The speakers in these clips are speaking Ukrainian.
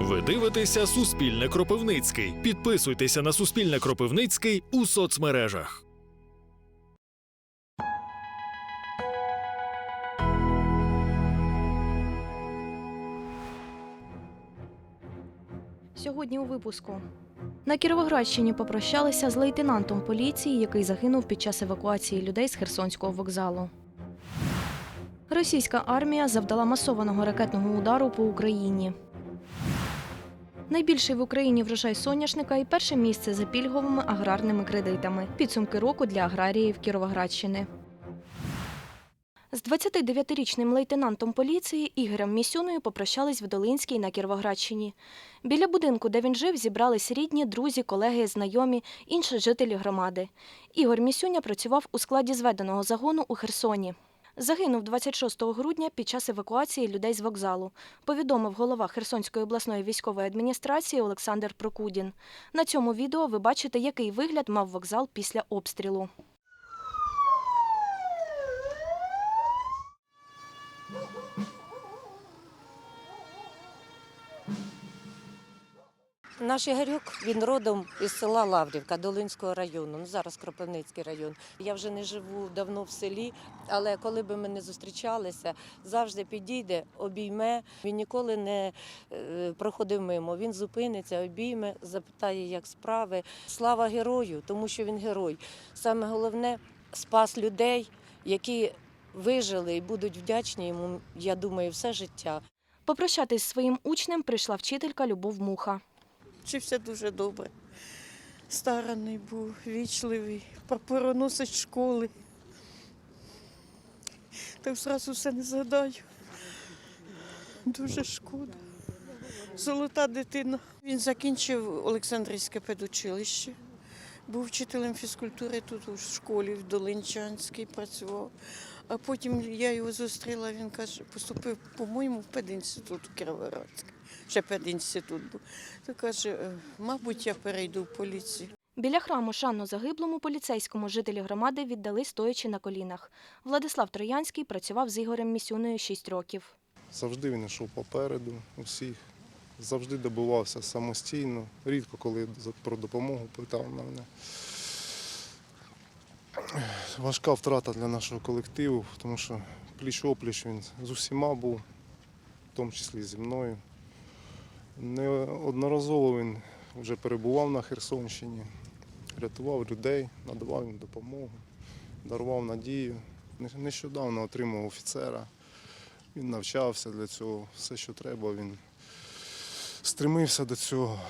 Ви дивитеся Суспільне Кропивницький. Підписуйтеся на Суспільне Кропивницький у соцмережах. Сьогодні у випуску. На Кіровоградщині попрощалися з лейтенантом поліції, який загинув під час евакуації людей з Херсонського вокзалу. Російська армія завдала масованого ракетного удару по Україні. Найбільший в Україні врожай соняшника і перше місце за пільговими аграрними кредитами. Підсумки року для аграріїв Кіровоградщини. З 29-річним лейтенантом поліції Ігорем Місюною попрощались в Долинській на Кіровоградщині. Біля будинку, де він жив, зібрались рідні, друзі, колеги, знайомі, інші жителі громади. Ігор Місюня працював у складі зведеного загону у Херсоні. Загинув 26 грудня під час евакуації людей з вокзалу, повідомив голова Херсонської обласної військової адміністрації Олександр Прокудін. На цьому відео ви бачите, який вигляд мав вокзал після обстрілу. Наш Ігорюк, він родом із села Лаврівка Долинського району. Ну зараз Кропивницький район. Я вже не живу давно в селі, але коли би ми не зустрічалися, завжди підійде, обійме. Він ніколи не е, проходив мимо. Він зупиниться, обійме, запитає, як справи. Слава герою, тому що він герой. Саме головне спас людей, які вижили і будуть вдячні йому. Я думаю, все життя. Попрощатись з своїм учнем прийшла вчителька Любов Муха. Вчився дуже добре. Стараний був, вічливий, прапороносець школи. Так зразу все не згадаю. Дуже шкода. Золота дитина. Він закінчив Олександрівське педучилище. Був вчителем фізкультури тут у школі в Долинчанській працював. А потім я його зустріла, він каже, поступив, по-моєму, в пединститут Кіровоградський. Ще пединститут був. То каже, «Е, мабуть, я перейду в поліцію. Біля храму шану загиблому поліцейському жителі громади віддали стоячи на колінах. Владислав Троянський працював з Ігорем Місюною 6 років. Завжди він йшов попереду усіх, завжди добивався самостійно. Рідко коли за- про допомогу питав на мене. Важка втрата для нашого колективу, тому що пліч-опліч він з усіма був, в тому числі зі мною. Неодноразово він вже перебував на Херсонщині, рятував людей, надавав їм допомогу, дарував надію. Нещодавно отримав офіцера. Він навчався для цього, все, що треба, він стремився до цього.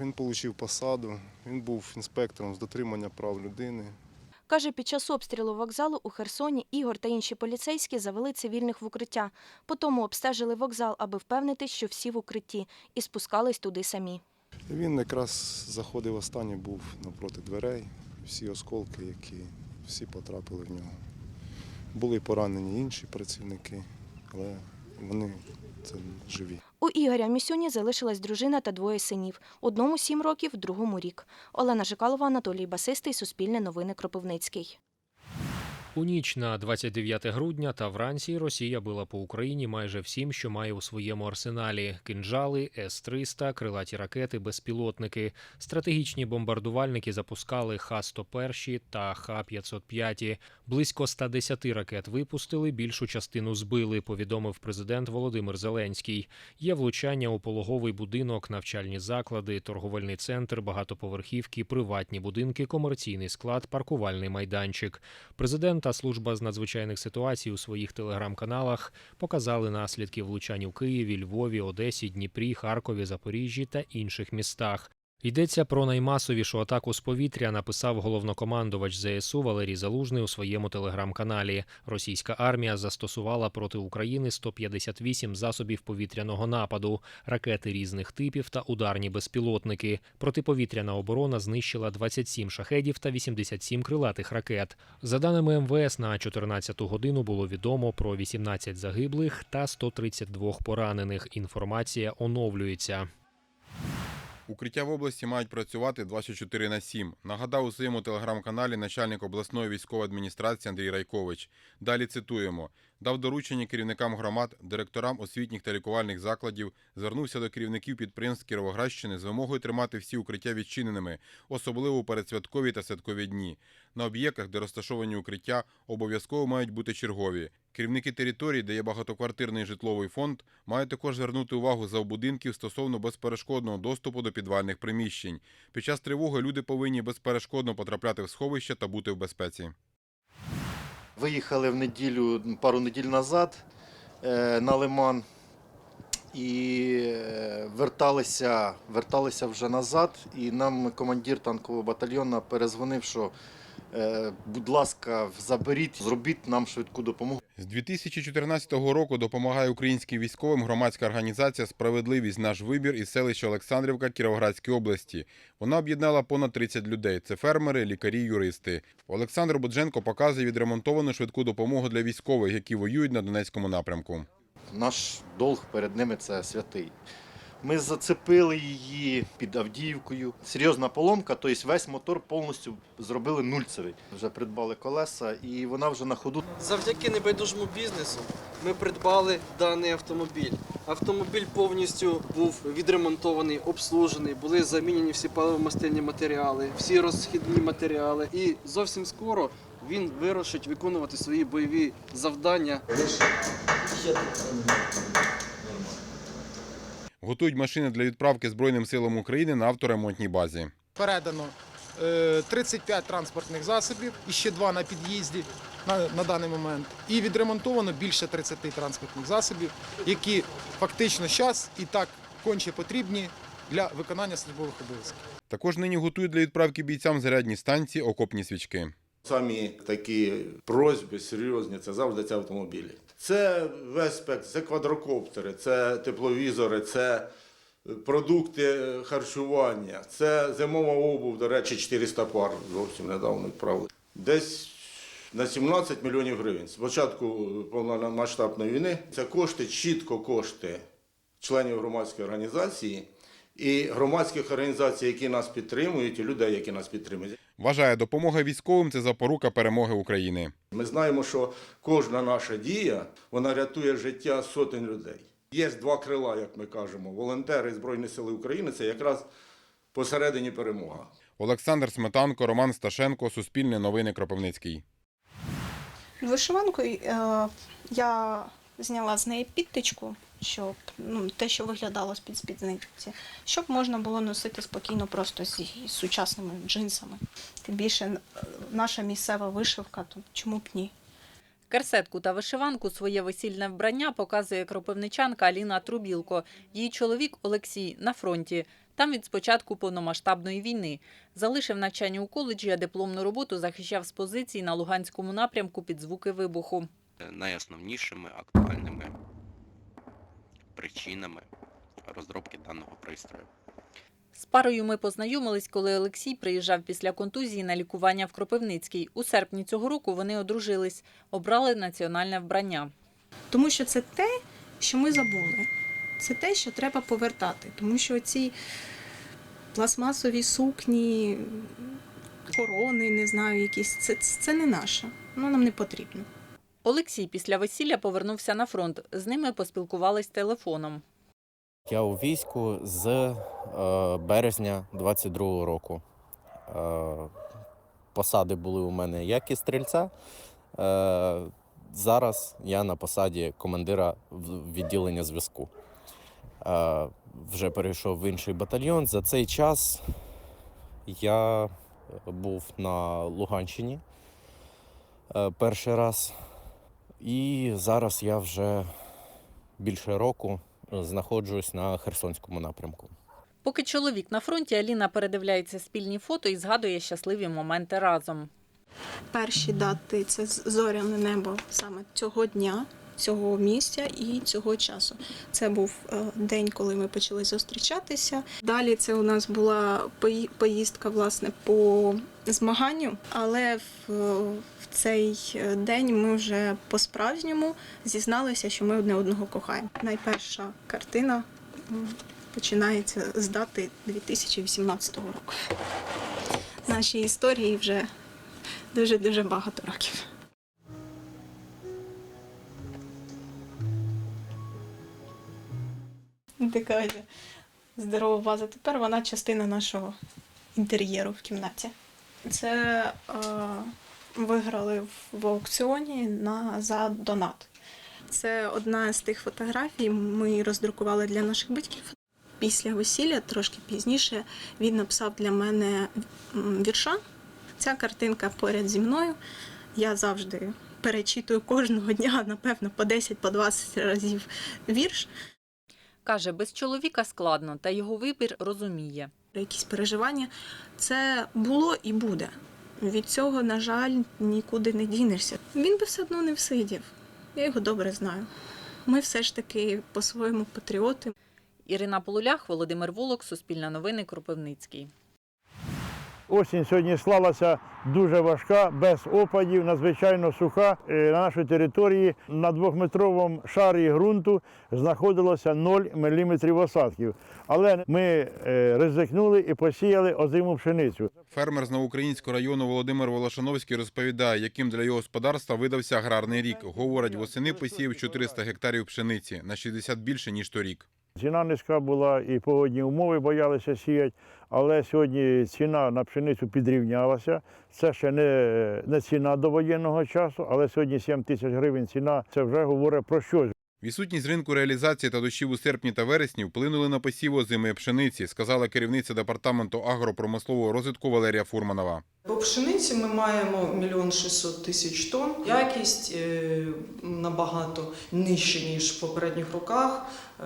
Він отримав посаду, він був інспектором з дотримання прав людини. Каже, під час обстрілу вокзалу у Херсоні Ігор та інші поліцейські завели цивільних в укриття. Потім обстежили вокзал, аби впевнитись, що всі в укритті, і спускались туди самі. Він якраз заходив останній, був навпроти дверей, всі осколки, які всі потрапили в нього. Були поранені інші працівники, але вони це живі. У Ігоря Місюні залишилась дружина та двоє синів. Одному сім років, другому рік. Олена Жикалова, Анатолій Басистий, Суспільне новини Кропивницький. У ніч на 29 грудня та вранці Росія била по Україні майже всім, що має у своєму арсеналі: кинджали, С-300, крилаті ракети, безпілотники. Стратегічні бомбардувальники запускали Х-101 та Х-505. Близько 110 ракет випустили, більшу частину збили. Повідомив президент Володимир Зеленський. Є влучання у пологовий будинок, навчальні заклади, торговельний центр, багатоповерхівки, приватні будинки, комерційний склад, паркувальний майданчик. Президент та служба з надзвичайних ситуацій у своїх телеграм-каналах показали наслідки влучань у Києві, Львові, Одесі, Дніпрі, Харкові, Запоріжжі та інших містах. Йдеться про наймасовішу атаку з повітря, написав головнокомандувач ЗСУ Валерій Залужний у своєму телеграм-каналі. Російська армія застосувала проти України 158 засобів повітряного нападу, ракети різних типів та ударні безпілотники. Протиповітряна оборона знищила 27 шахедів та 87 крилатих ракет. За даними МВС, на 14 годину було відомо про 18 загиблих та 132 поранених. Інформація оновлюється. Укриття в області мають працювати 24 на 7. Нагадав у своєму телеграм-каналі начальник обласної військової адміністрації Андрій Райкович. Далі цитуємо: дав доручення керівникам громад, директорам освітніх та лікувальних закладів, звернувся до керівників підприємств Кіровоградщини з вимогою тримати всі укриття відчиненими, особливо у передсвяткові та святкові дні. На об'єктах, де розташовані укриття, обов'язково мають бути чергові. Керівники територій, де є багатоквартирний житловий фонд, мають також звернути увагу завбудинків стосовно безперешкодного доступу до підвальних приміщень. Під час тривоги люди повинні безперешкодно потрапляти в сховище та бути в безпеці. Виїхали в неділю, пару неділь назад е, на Лиман і е, верталися, верталися вже назад. І нам командир танкового батальйону перезвонив, що будь ласка, заберіть, зробіть нам швидку допомогу. З 2014 року допомагає українським військовим громадська організація Справедливість наш вибір із селища Олександрівка Кіровоградської області. Вона об'єднала понад 30 людей. Це фермери, лікарі, юристи. Олександр Будженко показує відремонтовану швидку допомогу для військових, які воюють на Донецькому напрямку. Наш долг перед ними це святий. Ми зацепили її під Авдіївкою. Серйозна поломка, тобто весь мотор повністю зробили нульцевий. Вже придбали колеса, і вона вже на ходу. Завдяки небайдужому бізнесу ми придбали даний автомобіль. Автомобіль повністю був відремонтований, обслужений, були замінені всі паливомастильні матеріали, всі розхідні матеріали. І зовсім скоро він вирушить виконувати свої бойові завдання. Готують машини для відправки Збройним силам України на авторемонтній базі. передано е, 35 транспортних засобів і ще два на під'їзді на, на даний момент. І відремонтовано більше 30 транспортних засобів, які фактично зараз і так конче потрібні для виконання службових обов'язків. Також нині готують для відправки бійцям зарядні станції, окопні свічки. Самі такі просьби серйозні, це завжди ці автомобілі. Це весь це квадрокоптери, це тепловізори, це продукти харчування, це зимова обув, до речі, 400 пар зовсім недавно відправили. Десь на 17 мільйонів гривень. З початку повномасштабної війни це кошти, чітко кошти членів громадської організації і громадських організацій, які нас підтримують, і людей, які нас підтримують. Вважає, допомога військовим це запорука перемоги України. Ми знаємо, що кожна наша дія вона рятує життя сотень людей. Є два крила, як ми кажемо. Волонтери Збройні Сили України це якраз посередині перемога. Олександр Сметанко, Роман Сташенко, Суспільне новини Кропивницький. Вишиванкою е, я зняла з неї підтичку, щоб ну, те, що виглядало з-під спідниці, щоб можна було носити спокійно просто з, з сучасними джинсами. Тим більше е, наша місцева вишивка, то чому б ні? Керсетку та вишиванку своє весільне вбрання показує кропивничанка Аліна Трубілко. Її чоловік Олексій на фронті. Там від спочатку повномасштабної війни. Залишив навчання у коледжі, а дипломну роботу захищав з позицій на Луганському напрямку під звуки вибуху. найосновнішими актуальними причинами розробки даного пристрою. З парою ми познайомились, коли Олексій приїжджав після контузії на лікування в Кропивницький. У серпні цього року вони одружились, обрали національне вбрання. Тому що це те, що ми забули. Це те, що треба повертати. Тому що ці пластмасові сукні, корони, не знаю, якісь, це, це не наше. Воно нам не потрібно. Олексій після весілля повернувся на фронт. З ними поспілкувались телефоном. Я у війську з е, березня 22-го року. Е, посади були у мене як і стрільця. Е, зараз я на посаді командира відділення зв'язку. Вже перейшов в інший батальйон. За цей час я був на Луганщині перший раз. І зараз я вже більше року знаходжусь на Херсонському напрямку. Поки чоловік на фронті, Аліна передивляється спільні фото і згадує щасливі моменти разом. Перші дати це з- зоряне небо саме цього дня, цього місця і цього часу. Це був е, день, коли ми почали зустрічатися. Далі це у нас була поїздка власне по змаганню, але в, цей е, день ми вже по-справжньому зізналися, що ми одне одного кохаємо. Найперша картина починається з дати 2018 року. Нашій історії вже дуже дуже багато років. Така здорова ваза. Тепер вона частина нашого інтер'єру в кімнаті. Це е, виграли в, аукціоні на за донат. Це одна з тих фотографій. Ми роздрукували для наших батьків. Після весілля, трошки пізніше, він написав для мене вірша. Ця картинка поряд зі мною. Я завжди перечитую кожного дня, напевно, по 10 по 20 разів вірш. Каже, без чоловіка складно, та його вибір розуміє. Якісь переживання. Це було і буде. Від цього, на жаль, нікуди не дінешся. Він би все одно не всидів. Я його добре знаю. Ми все ж таки по-своєму патріоти. Ірина Полулях, Володимир Волок, Суспільне новини, Кропивницький. Осінь сьогодні склалася дуже важка, без опадів, надзвичайно суха. Е, На нашій території на двохметровому шарі ґрунту знаходилося 0 мм осадків. Але ми е, ризикнули і посіяли озиму пшеницю. Фермер з Новоукраїнського району Володимир Волошановський розповідає, яким для його господарства видався аграрний рік. Говорить, восени посіяв 400 гектарів пшениці, на 60 більше, ніж торік. Ціна низька була і погодні умови боялися сіяти, але сьогодні ціна на пшеницю підрівнялася. Це ще не, не ціна до воєнного часу, але сьогодні 7 тисяч гривень ціна. Це вже говорить про щось. Відсутність ринку реалізації та дощів у серпні та вересні вплинули на посів озимої пшениці, сказала керівниця департаменту агропромислового розвитку Валерія Фурманова. По пшениці ми маємо мільйон 600 тисяч тонн. Якість е, набагато нижча, ніж в попередніх роках. Е,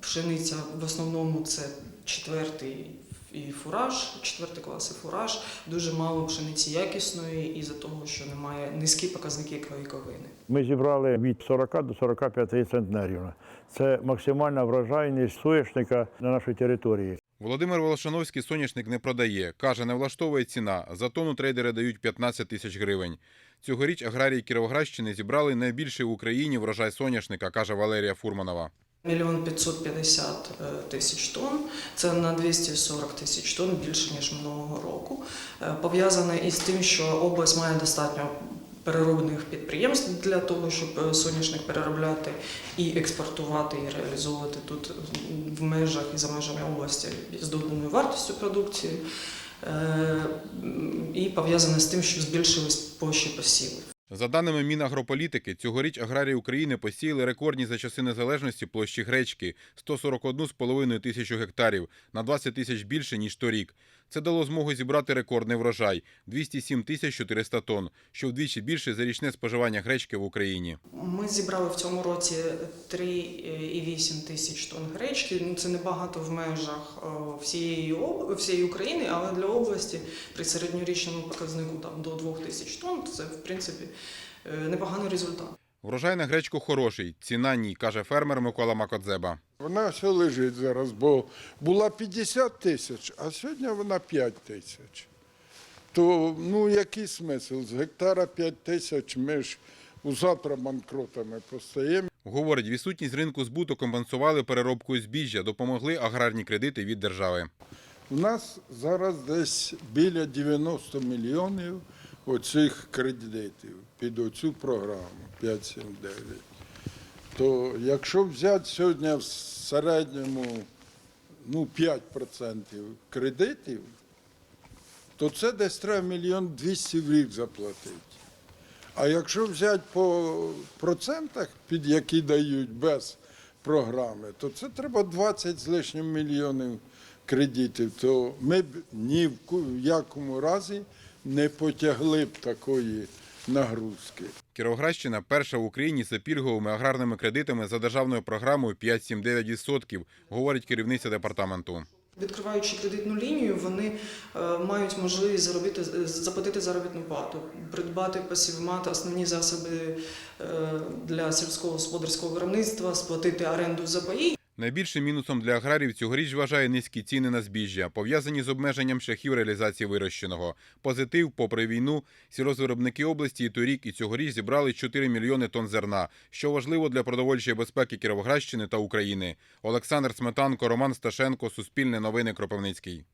Пшениця в основному це четвертий і фураж, четвертий клас і фураж. Дуже мало пшениці якісної із-за того, що немає низькі показники клейковини. Ми зібрали від 40 до 45 центнерів. Це максимальна врожайність соняшника на нашій території. Володимир Волошановський соняшник не продає. Каже, не влаштовує ціна. За тонну трейдери дають 15 тисяч гривень. Цьогоріч аграрії Кіровоградщини зібрали найбільший в Україні врожай соняшника, каже Валерія Фурманова. Мільйон 550 е, тисяч тонн. Це на 240 тисяч тонн більше ніж минулого року. Е, Пов'язане із тим, що область має достатньо переробних підприємств для того, щоб е, соняшник переробляти і експортувати, і реалізовувати тут в межах і за межами області з доданою вартістю продукції. І пов'язане з тим, що збільшились площі посівів. За даними Мінагрополітики, цьогоріч аграрії України посіяли рекордні за часи незалежності площі гречки – 141,5 тисячу гектарів, на 20 тисяч більше, ніж торік. Це дало змогу зібрати рекордний врожай – 207 тисяч 400 тонн, що вдвічі більше за річне споживання гречки в Україні. Ми зібрали в цьому році 3,8 тисяч тонн гречки. Ну, це небагато в межах е, всієї, всієї України, але для області при середньорічному показнику там, до 2 тисяч тонн це, в принципі, е, непоганий результат. Врожай на гречку хороший, ціна ні, каже фермер Микола Макодзеба. Вона все лежить зараз, бо була 50 тисяч, а сьогодні вона 5 тисяч. То ну який смисл? З гектара 5 тисяч ми ж завтра банкротами постаємо. Говорить, відсутність ринку збуту компенсували переробкою збіжжя, допомогли аграрні кредити від держави. У нас зараз десь біля 90 мільйонів оцих кредитів під оцю програму 579. То якщо взяти сьогодні в середньому ну, 5% кредитів, то це десь треба мільйон 200 в рік заплатити. А якщо взяти по процентах, під які дають без програми, то це треба 20 з лишнім мільйонів кредитів. То ми б ні в якому разі не потягли б такої нагрузки. Кіровоградщина перша в Україні за пільговими аграрними кредитами за державною програмою 5,79%, говорить керівниця департаменту. Відкриваючи кредитну лінію, вони е, мають можливість заробити, заплатити заробітну плату, придбати пасівмат, основні засоби е, для сільського господарського виробництва, сплатити оренду за паї Найбільшим мінусом для аграрів цьогоріч вважає низькі ціни на збіжжя, пов'язані з обмеженням шляхів реалізації вирощеного. Позитив, попри війну, сільозвиробники області і торік і цьогоріч зібрали 4 мільйони тонн зерна, що важливо для продовольчої безпеки Кіровоградщини та України. Олександр Сметанко, Роман Сташенко, Суспільне новини Кропивницький.